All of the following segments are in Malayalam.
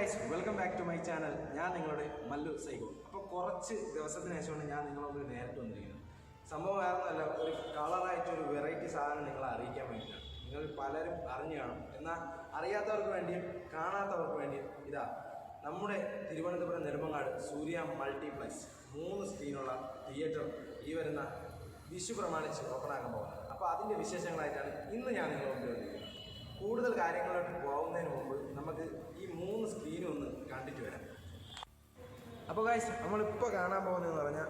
Guys welcome back to my channel ഞാൻ നിങ്ങളുടെ മല്ലു സൈഗോ അപ്പോൾ കുറച്ച് ദിവസത്തിന് ശേഷമാണ് ഞാൻ നിങ്ങളോട് നേരിട്ട് വന്നിരിക്കുന്നത്. സംഭവം വേറൊന്നുമല്ല ഒരു കളറായിട്ട് ഒരു വെറൈറ്റി സാധനം നിങ്ങളെ അറിയിക്കാൻ വേണ്ടിയിട്ടാണ്. നിങ്ങൾ പലരും അറിഞ്ഞു കാണും. എന്നാൽ അറിയാത്തവർക്ക് വേണ്ടിയും കാണാത്തവർക്ക് വേണ്ടിയും ഇതാ നമ്മുടെ തിരുവനന്തപുരം നെടുമങ്ങാട് സൂര്യ മൾട്ടിപ്ലക്സ് മൂന്ന് സ്ക്രീനുള്ള തിയേറ്റർ ഈ വരുന്ന വിഷു പ്രമാണിച്ച് ഓപ്പൺ ആക്കാൻ പോകുന്നത്. അപ്പോൾ അതിന്റെ വിശേഷങ്ങളായിട്ടാണ് ഇന്ന് ഞാൻ നിങ്ങളോട് വന്നിരിക്കുന്നത്. കൂടുതൽ കാര്യങ്ങളിലോട്ട് പോകുന്നതിന് മുമ്പ് നമുക്ക് ഈ മൂന്ന് സ്ക്രീനും ഒന്ന് കണ്ടിട്ട് വരാം. അപ്പോൾ ഗായ്സ് നമ്മളിപ്പോൾ കാണാൻ പോകുന്നതെന്ന് പറഞ്ഞാൽ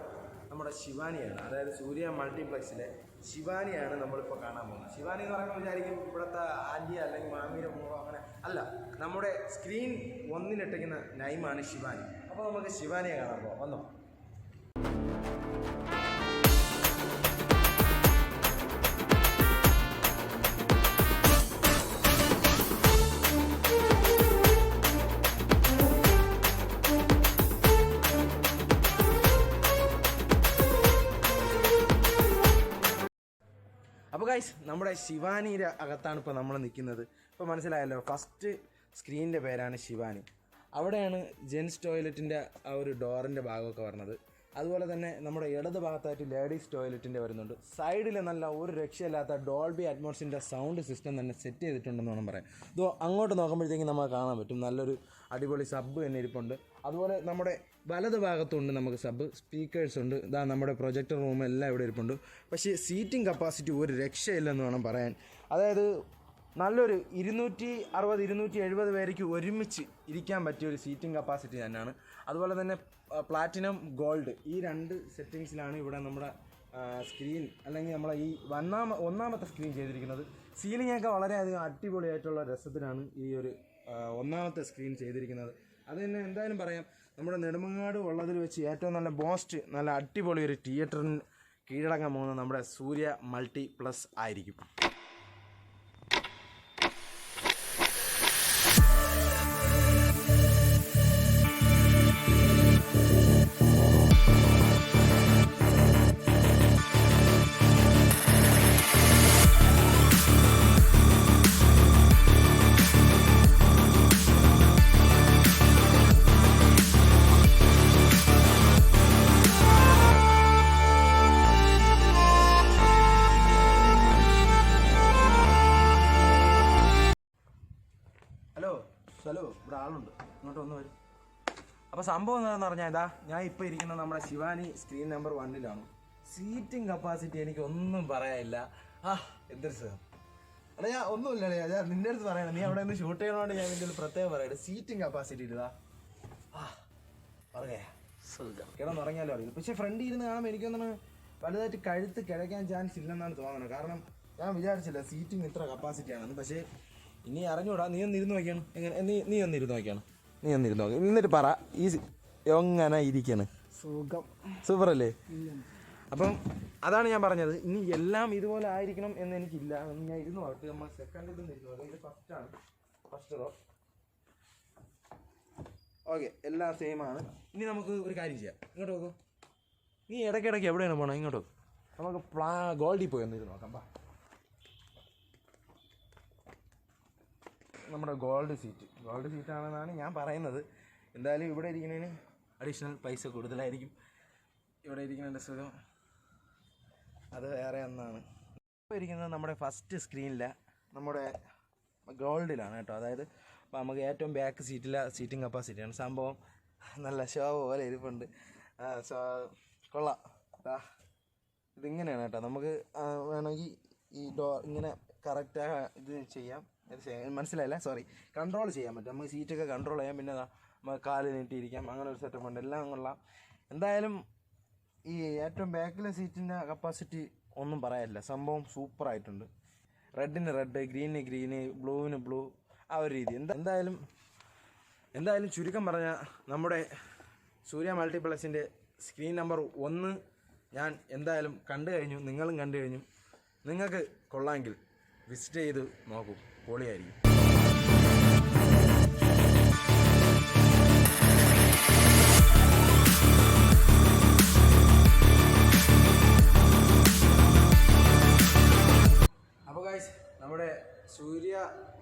നമ്മുടെ ശിവാനിയാണ്. അതായത് സൂര്യ മൾട്ടിപ്ലക്സിലെ ശിവാനിയാണ് നമ്മളിപ്പോൾ കാണാൻ പോകുന്നത്. ശിവാനി എന്ന് പറയുമ്പോൾ വിചാരിക്കും ഇവിടുത്തെ ആന്റി അല്ലെങ്കിൽ മാമിയുടെ മോളോ അങ്ങനെ അല്ല. നമ്മുടെ സ്ക്രീൻ ഒന്നിനിട്ടിരിക്കുന്ന നൈമാണ് ശിവാനി. അപ്പോൾ നമുക്ക് ശിവാനിയെ കാണാൻ പോകാം വന്നോ. ഗൈസ് നമ്മുടെ ശിവാനിയുടെ അകത്താണ് ഇപ്പോൾ നമ്മൾ നിൽക്കുന്നത് ഇപ്പോൾ മനസ്സിലായല്ലോ ഫസ്റ്റ് സ്ക്രീനിന്റെ പേരാണ് ശിവാനി. അവിടെയാണ് ജെൻസ് ടോയ്ലറ്റിന്റെ ആ ഒരു ഡോറിന്റെ ഭാഗമൊക്കെ വരുന്നത് അതുപോലെ തന്നെ നമ്മുടെ ഇടത് ഭാഗത്തായിട്ട് ലേഡീസ് ടോയ്ലറ്റിന്റെ വരുന്നുണ്ട്. സൈഡിൽ നല്ല ഒരു രക്ഷയില്ലാത്ത ഡോൾബി അറ്റ്മോസിന്റെ സൗണ്ട് സിസ്റ്റം തന്നെ സെറ്റ് ചെയ്തിട്ടുണ്ടെന്ന് വേണം പറയാം ഇതോ അങ്ങോട്ട് നോക്കുമ്പോഴത്തേക്കും നമുക്ക് കാണാൻ പറ്റും. നല്ലൊരു അടിപൊളി സബ് തന്നെ ഇരിപ്പുണ്ട്. അതുപോലെ നമ്മുടെ വലത് ഭാഗത്തുണ്ട് നമുക്ക് സബ് സ്പീക്കേഴ്സ് ഉണ്ട്. ഇതാ നമ്മുടെ പ്രൊജക്ടർ റൂം എല്ലാം ഇവിടെ ഇരിപ്പുണ്ട്. പക്ഷേ സീറ്റിംഗ് കപ്പാസിറ്റി ഒരു രക്ഷയില്ലെന്ന് വേണം പറയാൻ. അതായത് നല്ലൊരു ഇരുന്നൂറ്റി അറുപത് ഇരുന്നൂറ്റി എഴുപത് പേർക്ക് ഒരുമിച്ച് ഇരിക്കാൻ പറ്റിയ ഒരു സീറ്റിംഗ് കപ്പാസിറ്റി തന്നെയാണ്. അതുപോലെ തന്നെ പ്ലാറ്റിനം ഗോൾഡ് ഈ രണ്ട് സെറ്റിങ്സിലാണ് ഇവിടെ നമ്മുടെ സ്ക്രീൻ അല്ലെങ്കിൽ നമ്മളെ ഈ ഒന്നാമ ഒന്നാമത്തെ സ്ക്രീൻ ചെയ്തിരിക്കുന്നത്. സീലിംഗ് ഒക്കെ വളരെയധികം അടിപൊളിയായിട്ടുള്ള രസത്തിലാണ് ഈ ഒരു ഒന്നാമത്തെ സ്ക്രീൻ ചെയ്തിരിക്കുന്നത്. അത് തന്നെ എന്തായാലും പറയാം. നമ്മുടെ നെടുമങ്ങാട് ഉള്ളതിൽ വെച്ച് ഏറ്റവും നല്ല ബോസ്റ്റ് നല്ല അടിപൊളി ഒരു തിയേറ്ററിന് കീഴടങ്ങാൻ പോകുന്നത് നമ്മുടെ സൂര്യ മൾട്ടി പ്ലസ് ആയിരിക്കും. ഹലോ ഇവിടെ ആളുണ്ട്. ഇങ്ങോട്ട് ഒന്ന് വരും. അപ്പോൾ സംഭവം എന്താണെന്ന് പറഞ്ഞാൽ ഇതാ ഞാൻ ഇപ്പോൾ ഇരിക്കുന്ന നമ്മുടെ ശിവാനി സ്ക്രീൻ നമ്പർ വണ്ണിലാണ് സീറ്റിംഗ് കപ്പാസിറ്റി എനിക്ക് ഒന്നും പറയാനില്ല. ആ എന്തൊരു സുഖം. അല്ല ഞാൻ ഒന്നുമില്ല അല്ലേ ഞാൻ നിന്റെ അടുത്ത് പറയണം. നീ അവിടെ നിന്ന് ഷൂട്ട് ചെയ്യണോണ്ട് ഞാൻ ഇതിൽ പ്രത്യേകം പറയട്ടെ. സീറ്റിംഗ് കപ്പാസിറ്റി ഇതാ. ആ പറയാ. കിടന്നുറങ്ങിയാലോ അറിയില്ല. പക്ഷെ ഫ്രണ്ട് ഇരുന്ന് കാണുമ്പോൾ എനിക്കൊന്നും വലുതായിട്ട് കഴുത്ത് കിഴക്കാൻ ചാൻസ് ഇല്ലെന്നാണ് തോന്നുന്നത്. കാരണം ഞാൻ വിചാരിച്ചില്ല സീറ്റിംഗ് ഇത്ര കപ്പാസിറ്റി ആണെന്ന്. പക്ഷേ ഇനി അറിഞ്ഞൂടാ നീ ഒന്ന് ഇരുന്ന് നോക്കിയാണ്. എങ്ങനെ നീ നീ ഒന്ന് ഇരുന്ന് നോക്കിയാണ്. നീ ഒന്ന് ഇരുന്ന് നോക്കി. എന്നിട്ട് പറ ഈ എങ്ങനെ ഇരിക്കാണ്? സുഖം. സൂപ്പർ അല്ലേ അപ്പം അതാണ് ഞാൻ പറഞ്ഞത്. ഇനി എല്ലാം ഇതുപോലെ ആയിരിക്കണം എന്ന് എനിക്കില്ല. ഞാൻ ഇരുന്ന് വളർത്തി നമ്മൾ സെക്കൻഡ് നിന്ന് ഇരുന്ന് നോക്കാം ഇത് ഫസ്റ്റാണ് ഫസ്റ്റ് റോ ഓക്കെ എല്ലാം സെയിം ആണ്. ഇനി നമുക്ക് ഒരു കാര്യം ചെയ്യാം. ഇങ്ങോട്ട് നോക്കൂ. നീ ഇടയ്ക്കിടയ്ക്ക് എവിടെയാണ് പോകണം ഇങ്ങോട്ട്. നമുക്ക് പ്ലാ ഗോൾഡിൽ പോയി ഒന്ന് ഇരുന്ന് നോക്കാം ബാ നമ്മുടെ ഗോൾഡ് സീറ്റ്. ഗോൾഡ് സീറ്റ് ആണെന്നാണ് ഞാൻ പറയുന്നത്. എന്തായാലും ഇവിടെ ഇരിക്കുന്നതിന് അഡീഷണൽ പൈസ കൂടുതലായിരിക്കും. ഇവിടെ ഇരിക്കുന്നതിന്റെ സുഖം. അത് വേറെ ഒന്നാണ്. ഇപ്പോൾ ഇരിക്കുന്നത് നമ്മുടെ ഫസ്റ്റ് സ്ക്രീനിലെ നമ്മുടെ ഗോൾഡിലാണ് കേട്ടോ. അതായത് അപ്പോൾ നമുക്ക് ഏറ്റവും ബാക്ക് സീറ്റിലെ സീറ്റിംഗ് കപ്പാസിറ്റിയാണ് സംഭവം നല്ല ഷോ പോലെ ഇരിപ്പുണ്ട്. കൊള്ളാം. ഇതിങ്ങനെയാണ് കേട്ടോ. നമുക്ക് വേണമെങ്കിൽ ഈ ഡോ ഇങ്ങനെ കറക്റ്റായി ഇത് ചെയ്യാം. മനസ്സിലായില്ല? സോറി കൺട്രോൾ ചെയ്യാൻ പറ്റും. നമുക്ക് സീറ്റൊക്കെ കൺട്രോൾ ചെയ്യാം. പിന്നെ നമുക്ക് കാൽ നീട്ടിയിരിക്കാം. അങ്ങനെ ഒരു സെറ്റപ്പ് ഉണ്ട്. എല്ലാം കൊള്ളാം. എന്തായാലും ഈ ഏറ്റവും ബാക്കിലെ സീറ്റിന്റെ കപ്പാസിറ്റി ഒന്നും പറയാനില്ല. സംഭവം സൂപ്പറായിട്ടുണ്ട് റെഡിന് റെഡ് ഗ്രീന് ഗ്രീന് ബ്ലൂവിന് ബ്ലൂ ആ ഒരു രീതി. എന്താ എന്തായാലും എന്തായാലും ചുരുക്കം പറഞ്ഞാൽ നമ്മുടെ സൂര്യ മൾട്ടിപ്ലക്സിന്റെ സ്ക്രീൻ നമ്പർ ഒന്ന് ഞാൻ എന്തായാലും കണ്ടു കഴിഞ്ഞു. നിങ്ങളും കണ്ടു കഴിഞ്ഞു. നിങ്ങൾക്ക് കൊള്ളാമെങ്കിൽ വിസിറ്റ് ചെയ്ത് നോക്കും. പൊളിയായിരിക്കും. അപ്പോൾ ഗായ്സ് നമ്മുടെ സൂര്യ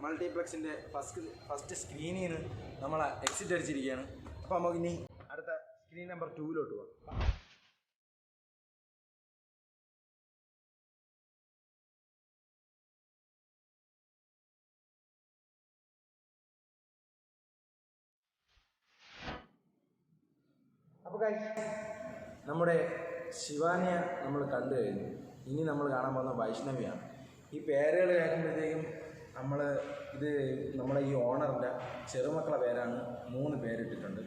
മൾട്ടി മൾട്ടിപ്ലക്സിന്റെ ഫസ്റ്റ് ഫസ്റ്റ് സ്ക്രീനിൽ നിന്ന് നമ്മൾ എക്സിറ്റ് അടിച്ചിരിക്കുകയാണ്. അപ്പോൾ നമുക്ക് ഇനി അടുത്ത സ്ക്രീൻ നമ്പർ ടൂവിലോട്ട് പോകാം. അപ്പോൾ നമ്മുടെ ശിവാനിയ നമ്മൾ കണ്ടു കഴിഞ്ഞു. ഇനി നമ്മൾ കാണാൻ പോകുന്ന വൈഷ്ണവിയാണ്. ഈ പേരുകൾ കേൾക്കുമ്പോഴത്തേക്കും നമ്മൾ ഇത് നമ്മുടെ ഈ ഓണറിന്റെ ചെറുമക്കളെ പേരാണ് മൂന്ന് പേരിട്ടിട്ടുണ്ട്.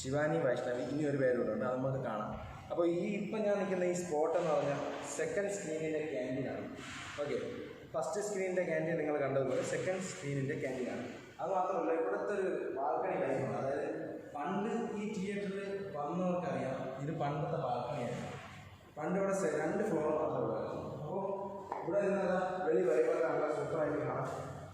ശിവാനി വൈഷ്ണവി ഇനി ഒരു പേരിട്ടുണ്ട് അത് നമുക്ക് കാണാം. അപ്പോൾ ഈ ഇപ്പം ഞാൻ നിൽക്കുന്ന ഈ സ്പോട്ട് എന്ന് പറഞ്ഞാൽ സെക്കൻഡ് സ്ക്രീനിന്റെ ക്യാന്റീനാണ് ഓക്കെ ഫസ്റ്റ് സ്ക്രീനിന്റെ ക്യാന്റീൻ നിങ്ങൾ കണ്ടതുപോലെ സെക്കൻഡ് സ്ക്രീനിന്റെ ക്യാന്റീനാണ് അത് മാത്രമല്ല ഇവിടുത്തെ ഒരു ബാൽക്കണി കാര്യമാണ് അതായത് പണ്ട് ഈ തിയേറ്ററിൽ വന്നവർക്കറിയാം ഇത് പണ്ടത്തെ ബാൽക്കണിയാണ്. പണ്ട് ഇവിടെ രണ്ട് ഫ്ലോർ മാത്രമേ ഉള്ളായിരുന്നു. അപ്പോൾ ഇവിടെ നിന്നത് വെളി വരുമ്പോൾ നല്ല സൂപ്പറായിട്ട് കാണാം.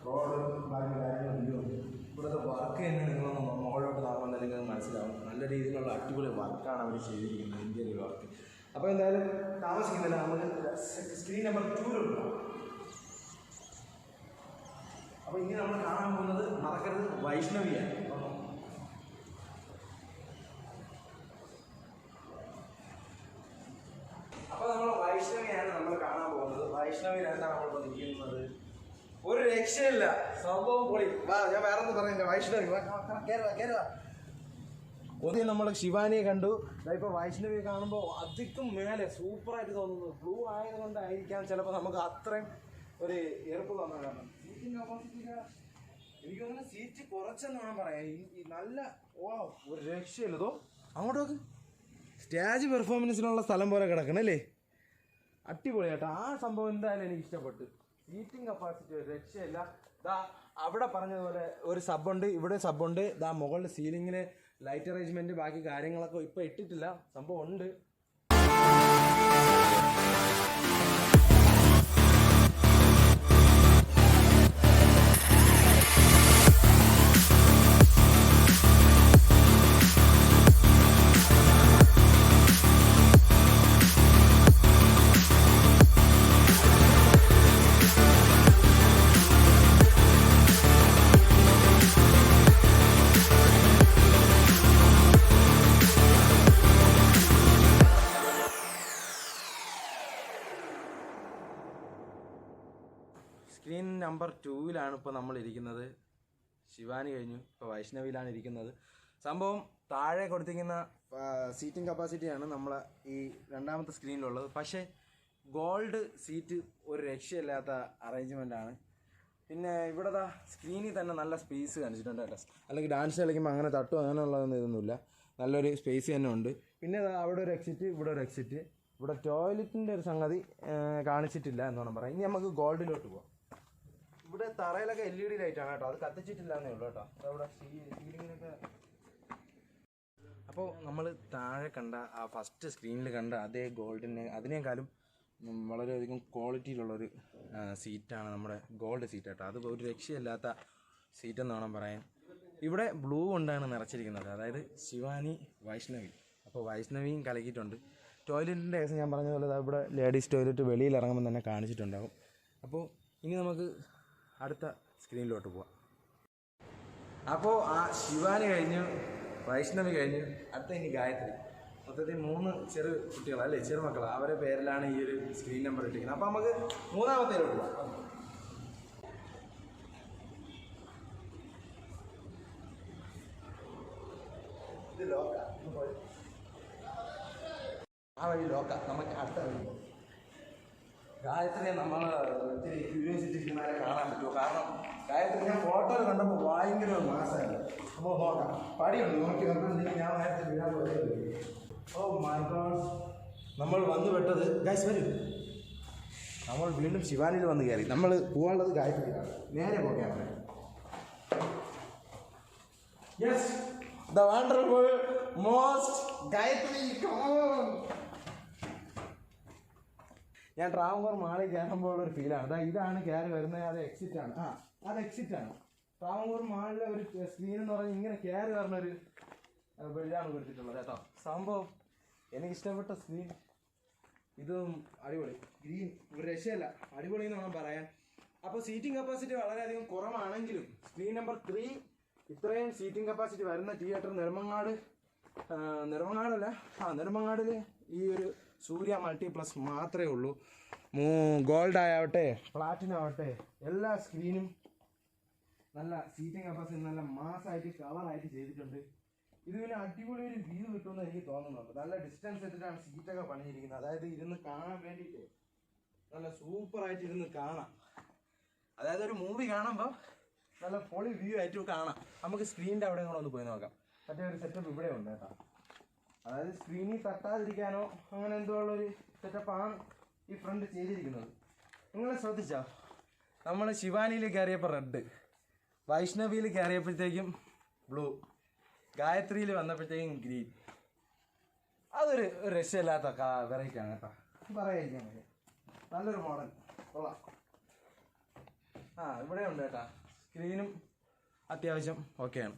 റോഡ് ബാക്കി കാര്യങ്ങളൊന്നും ഇവിടുത്തെ വർക്ക് തന്നെ നിങ്ങളൊന്ന് മുകളിലോട്ട് നോക്കാൻ തന്നെ നിങ്ങൾക്ക് മനസ്സിലാവും. നല്ല രീതിയിലുള്ള അടിപൊളി വർക്കാണ് അവർ ചെയ്തിരിക്കുന്നത് ഇന്ത്യയിലെ വർക്ക് അപ്പോൾ എന്തായാലും താമസിക്കുന്നില്ല. നമ്മൾ സ്ക്രീൻ നമ്പർ പോകാം അപ്പോൾ ഇനി നമ്മൾ കാണാൻ പോകുന്നത് മറക്കരുത് വൈഷ്ണവിയാണ് അപ്പം അപ്പൊ നമ്മൾ വൈഷ്ണവിയാണ് നമ്മൾ കാണാൻ പോകുന്നത് വൈഷ്ണവിയിലാണ് നമ്മൾ നിൽക്കുന്നത് ഒരു രക്ഷയില്ല. സംഭവം പൊളി. വാ ഞാൻ വേറെ ഒന്നും വൈഷ്ണവി വാ, കേറ് വാ. നമ്മൾ ശിവാനിയെ കണ്ടു. ഇപ്പൊ വൈഷ്ണവിയെ കാണുമ്പോൾ അധികം മേലെ സൂപ്പറായിട്ട് തോന്നുന്നു. ബ്ലൂ ആയതുകൊണ്ടായിരിക്കാം ചിലപ്പോൾ നമുക്ക് അത്രയും ഒരു എറുപ്പ് തോന്നാൻ കാരണം സീറ്റിന്റെ ഓപ്പോസിറ്റ് എനിക്ക് തോന്നുന്നു സീറ്റ് കുറച്ചെന്ന് വേണം പറയാം. നല്ല ഓ ഒരു രക്ഷയില്ലതോ അങ്ങോട്ട് നോക്ക്. സ്റ്റേജ് പെർഫോമൻസിനുള്ള സ്ഥലം പോലെ കിടക്കണല്ലേ? അടിപൊളി കേട്ടോ. ആ സംഭവം എന്തായാലും എനിക്ക് ഇഷ്ടപ്പെട്ടു. സീറ്റിംഗ് കപ്പാസിറ്റി ഒരു രക്ഷയില്ല. ദാ അവിടെ പറഞ്ഞതുപോലെ ഒരു സബുണ്ട് ഇവിടെ സബുണ്ട് ദാ മുകളിൽ സീലിങ്ങിൽ ലൈറ്റ് അറേഞ്ച്മെന്റ് ബാക്കി കാര്യങ്ങളൊക്കെ ഇപ്പൊ ഇട്ടിട്ടില്ല. സംഭവം ഉണ്ട്. ടൂവിലാണ് ഇപ്പോൾ നമ്മൾ ഇരിക്കുന്നത്? ശിവാനി കഴിഞ്ഞു. ഇപ്പോൾ വൈഷ്ണവിയിലാണ് ഇരിക്കുന്നത്. സംഭവം താഴെ കൊടുത്തിരിക്കുന്ന സീറ്റിംഗ് കപ്പാസിറ്റിയാണ് നമ്മൾ ഈ രണ്ടാമത്തെ സ്ക്രീനിലുള്ളത് പക്ഷേ ഗോൾഡ് സീറ്റ് ഒരു രക്ഷയില്ലാത്ത അറേഞ്ച്മെന്റ് ആണ്. പിന്നെ ഇവിടെ ദാ സ്ക്രീനിൽ തന്നെ നല്ല സ്പേസ് കാണിച്ചിട്ടുണ്ട് കേട്ടോ. അല്ലെങ്കിൽ ഡാൻസ് കളിക്കുമ്പോൾ അങ്ങനെ തട്ടും അങ്ങനെയുള്ളതൊന്നും ഇതൊന്നുമില്ല. നല്ലൊരു സ്പേസ് തന്നെ ഉണ്ട്. പിന്നെ അവിടെ ഒരു എക്സിറ്റ് ഇവിടെ ഒരു എക്സിറ്റ് ഇവിടെ ടോയ്ലറ്റിന്റെ ഒരു സംഗതി കാണിച്ചിട്ടില്ല എന്ന് വേണം പറയാം ഇനി നമുക്ക് ഗോൾഡിലോട്ട് പോവാം. ഇവിടെ തറയിലൊക്കെ എൽ ഇ ഡി ലൈറ്റ് ആണ് കേട്ടോ. അത് കത്തിച്ചിട്ടില്ലാന്നേ ഉള്ളു കേട്ടോ. അവിടെ സീലിങ്ങിനൊക്കെ അപ്പോൾ നമ്മൾ താഴെ കണ്ട ആ ഫസ്റ്റ് സ്ക്രീനിൽ കണ്ട അതേ ഗോൾഡിനെ അതിനേക്കാളും വളരെയധികം ക്വാളിറ്റിയിലുള്ളൊരു സീറ്റാണ് നമ്മുടെ ഗോൾഡ് സീറ്റ് കേട്ടോ. അത് ഒരു രക്ഷയില്ലാത്ത സീറ്റെന്ന് വേണം പറയാൻ. ഇവിടെ ബ്ലൂ കൊണ്ടാണ് നിറച്ചിരിക്കുന്നത്. അതായത് ശിവാനി വൈഷ്ണവി. അപ്പോൾ വൈഷ്ണവിയും കലക്കിയിട്ടുണ്ട്. ടോയ്ലറ്റിന്റെ കേസ് ഞാൻ പറഞ്ഞതുപോലെ ദാ ഇവിടെ ലേഡീസ് ടോയ്ലറ്റ് വെളിയിൽ ഇറങ്ങുമ്പോൾ തന്നെ കാണിച്ചിട്ടുണ്ടാകും അപ്പോൾ ഇനി നമുക്ക് അടുത്ത സ്ക്രീനിലോട്ട് പോവാം. അപ്പോൾ ആ ശിവാനി കഴിഞ്ഞു വൈഷ്ണവി കഴിഞ്ഞു അടുത്ത ഇനി ഗായത്രി. മൊത്തത്തിൽ മൂന്ന് ചെറു കുട്ടികൾ അല്ലേ? ചെറുമക്കൾ അവരുടെ പേരിലാണ് ഈ ഒരു സ്ക്രീൻ നമ്പർ ഇട്ടിരിക്കുന്നത്. അപ്പോൾ നമുക്ക് മൂന്നാമത്തേലോട്ട് പോവാം. ഇത് ആ വഴി ലോക്ക. പോകാം ഗായത്രിയെ നമ്മൾ ഒത്തിരി ക്യൂരിയോസിറ്റി കാണാൻ പറ്റുമോ? കാരണം ഗായത്രി ഞാൻ ഫോട്ടോയിൽ കണ്ടപ്പോൾ ഭയങ്കര ഒരു മാസമായിരുന്നു അപ്പോൾ നോക്കാം പടിയുണ്ട് നോക്കി കണ്ടിട്ടുണ്ടെങ്കിൽ ഞാൻ നേരത്തെ വീഴാൻ പോലെ ഓ മൈ ഗോഡ് നമ്മൾ വന്നു പെട്ടത് ഗൈസ് വരും. നമ്മൾ വീണ്ടും ശിവാനിൽ വന്ന് കയറി. നമ്മൾ പോകാനുള്ളത് ഗായത്രിയാണ് നേരെ പോകാൻ yes the wonderful most Gayathri ഞാൻ ട്രാവൻകൂർ മാളിൽ കയറുമ്പോൾ ഒരു ഫീലാണ് അതാ ഇതാണ് കയറി വരുന്നത്. അത് എക്സിറ്റ് ആണ്. ആ അത് എക്സിറ്റ് ആണ്. ട്രാവൻകൂർ മാളിലെ ഒരു സ്ക്രീൻ എന്ന് പറഞ്ഞാൽ ഇങ്ങനെ കയറി വരുന്ന ഒരു ബെല്ലാണ് കൊടുത്തിട്ടുള്ളത് കേട്ടോ. സംഭവം എനിക്ക് ഇഷ്ടപ്പെട്ട സ്ക്രീൻ ഇതും അടിപൊളി. ഗ്രീൻ ഒരു രക്ഷയല്ല. അടിപൊളി എന്ന് വേണം പറയാൻ. അപ്പോൾ സീറ്റിംഗ് കപ്പാസിറ്റി വളരെയധികം കുറവാണെങ്കിലും സ്ക്രീൻ നമ്പർ ത്രീ ഇത്രയും സീറ്റിംഗ് കപ്പാസിറ്റി വരുന്ന തിയേറ്റർ നെടുമങ്ങാട് നെടുമങ്ങാടല്ല. ആ നെടുമങ്ങാടിൽ ഈ ഒരു സൂര്യ മൾട്ടി പ്ലസ് മാത്രമേ ഉള്ളൂ. ഗോൾഡ് ആവട്ടെ പ്ലാറ്റിനം ആവട്ടെ എല്ലാ സ്ക്രീനും നല്ല സീറ്റിംഗ് കപ്പാസിറ്റി നല്ല മാസമായിട്ട് കവറായിട്ട് ചെയ്തിട്ടുണ്ട്. ഇത് പിന്നെ അടിപൊളി ഒരു വ്യൂ കിട്ടുമെന്ന് എനിക്ക് തോന്നുന്നുണ്ട്. നല്ല ഡിസ്റ്റൻസ് എടുത്തിട്ടാണ് സീറ്റൊക്കെ പണിഞ്ഞിരിക്കുന്നത്. അതായത് ഇരുന്ന് കാണാൻ വേണ്ടിയിട്ട് നല്ല സൂപ്പറായിട്ട് ഇരുന്ന് കാണാം. അതായത് ഒരു മൂവി കാണുമ്പോൾ നല്ല പൊളി വ്യൂ ആയിട്ട് കാണാം. നമുക്ക് സ്ക്രീനിന്റെ അവിടെ കൂടെ ഒന്ന് പോയി നോക്കാം. മറ്റേ ഒരു സെറ്റപ്പ് ഇവിടെ ഉണ്ട് കേട്ടോ. അതായത് സ്ക്രീനിൽ തട്ടാതിരിക്കാനോ അങ്ങനെ എന്തോ ഉള്ളൊരു സെറ്റപ്പാണ് ഈ ഫ്രണ്ട് ചെയ്തിരിക്കുന്നത്. നിങ്ങൾ ശ്രദ്ധിച്ചോ? നമ്മൾ ശിവാനിയിൽ കയറിയപ്പോൾ റെഡ് വൈഷ്ണവിയിൽ കയറിയപ്പോഴത്തേക്കും ബ്ലൂ ഗായത്രിയിൽ വന്നപ്പോഴത്തേക്കും ഗ്രീൻ അതൊരു രക്ഷയില്ലാത്ത വെറൈറ്റി ആണ് കേട്ടോ. പറയാതിരിക്കാൻ നല്ലൊരു മോഡൽ കൊള്ളാം. ആ ഇവിടെ ഉണ്ട് കേട്ടാ. സ്ക്രീനും അത്യാവശ്യം ഓക്കെയാണ്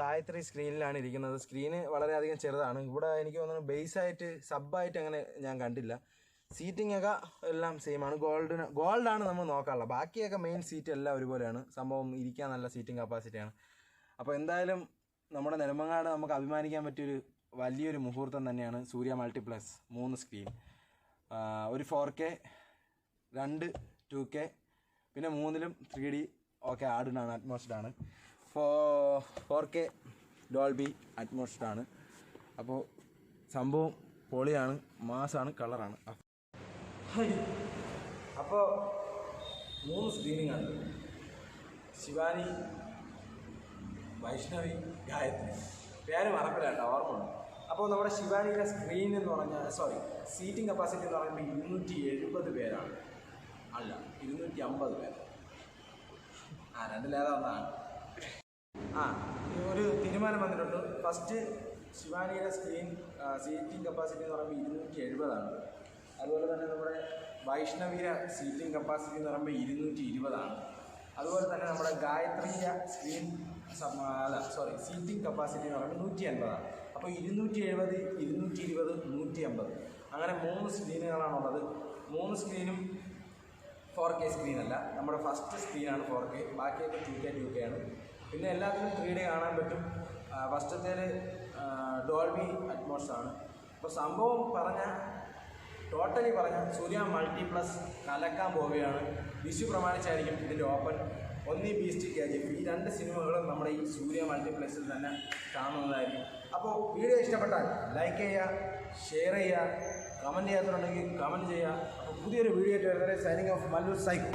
ഗായത്രി സ്ക്രീനിലാണ് ഇരിക്കുന്നത്. സ്ക്രീന് വളരെയധികം ചെറുതാണ്. ഇവിടെ എനിക്ക് തോന്നുന്നു ബേസ് ആയിട്ട് സബായിട്ട് അങ്ങനെ ഞാൻ കണ്ടില്ല. സീറ്റിംഗ് ഒക്കെ എല്ലാം സെയിം ആണ്. ഗോൾഡിന് ഗോൾഡാണ് നമ്മൾ നോക്കാനുള്ളത് ബാക്കിയൊക്കെ മെയിൻ സീറ്റ് എല്ലാം ഒരുപോലെയാണ്. സംഭവം ഇരിക്കാൻ നല്ല സീറ്റിംഗ് കപ്പാസിറ്റിയാണ് അപ്പോൾ എന്തായാലും നമ്മുടെ നെടുമങ്ങാട് നമുക്ക് അഭിമാനിക്കാൻ പറ്റിയൊരു വലിയൊരു മുഹൂർത്തം തന്നെയാണ് സൂര്യ മൾട്ടിപ്ലസ് മൂന്ന് സ്ക്രീൻ ഒരു ഫോർ കെ രണ്ട് ടു കെ പിന്നെ മൂന്നിലും ത്രീ ഡി ഓക്കെ ആഡിനാണ് അറ്റ്മോസ്ഡ് ആണ്. ഫോ ഫോർ കെ ഡോൾബി അറ്റ്മോസ്ഡ് ആണ്. അപ്പോൾ സംഭവം പൊളിയാണ് മാസാണ് കളറാണ്. അപ്പോൾ മൂന്ന് സ്ക്രീനിങ് ആണ്. ശിവാനി വൈഷ്ണവി ഗായത്രി. പേര് മറക്കില്ല കേട്ടോ ഓർമ്മ അപ്പോൾ നമ്മുടെ ശിവാനിയുടെ സ്ക്രീൻ എന്ന് പറഞ്ഞാൽ സോറി സീറ്റിംഗ് കപ്പാസിറ്റി എന്ന് പറയുമ്പോൾ ഇരുന്നൂറ്റി എഴുപത് പേരാണ്. അല്ല ഇരുന്നൂറ്റി അമ്പത് പേര്. ആ രണ്ടിലേതാ ഒന്നാണ് ആ ഒരു തീരുമാനം വന്നിട്ടുണ്ട്. ഫസ്റ്റ് ശിവാനിയുടെ സ്ക്രീൻ സീറ്റിംഗ് കപ്പാസിറ്റി എന്ന് പറയുമ്പോൾ ഇരുന്നൂറ്റി എഴുപതാണ്. അതുപോലെ തന്നെ നമ്മുടെ വൈഷ്ണവിയുടെ സീറ്റിംഗ് കപ്പാസിറ്റി എന്ന് പറയുമ്പോൾ ഇരുന്നൂറ്റി ഇരുപതാണ്. അതുപോലെ തന്നെ നമ്മുടെ ഗായത്രിയുടെ സ്ക്രീൻ അല്ല സോറി സീറ്റിംഗ് കപ്പാസിറ്റി എന്ന് പറയുമ്പോൾ നൂറ്റി അൻപതാണ്. അപ്പോൾ ഇരുന്നൂറ്റി എഴുപത് ഇരുന്നൂറ്റി ഇരുപത് നൂറ്റി അമ്പത് അങ്ങനെ മൂന്ന് സ്ക്രീനുകളാണുള്ളത് മൂന്ന് സ്ക്രീനും ഫോർ കെ സ്ക്രീൻ അല്ല. നമ്മുടെ ഫസ്റ്റ് സ്ക്രീനാണ് ഫോർ കെ ബാക്കിയൊക്കെ ടു കെ ടു കെ ആണ്. പിന്നെ എല്ലാത്തിനും ത്രീ ഡി കാണാൻ പറ്റും. ഫസ്റ്റത്തേൽ ഡോൾബി അറ്റ്മോസ് ആണ്. അപ്പോൾ സംഭവം പറഞ്ഞ ടോട്ടലി പറഞ്ഞ സൂര്യ മൾട്ടിപ്ലസ് കലക്കാൻ പോവുകയാണ്. വിഷു പ്രമാണിച്ചായിരിക്കും ഇതിന്റെ ഓപ്പൺ ഒന്നീ ബീസ്റ്റ് കെ ജി ഈ രണ്ട് സിനിമകളും നമ്മുടെ ഈ സൂര്യ മൾട്ടിപ്ലക്സിൽ തന്നെ കാണുന്നതായിരിക്കും. അപ്പോൾ വീഡിയോ ഇഷ്ടപ്പെട്ടാൽ ലൈക്ക് ചെയ്യുക ഷെയർ ചെയ്യുക കമന്റ് ചെയ്യാത്തതുണ്ടെങ്കിൽ കമന്റ് ചെയ്യുക. അപ്പോൾ പുതിയൊരു വീഡിയോ ആയിട്ട് വരുന്നത് സൈനിങ് ഓഫ് മല്ലൂർ സൈക്കോ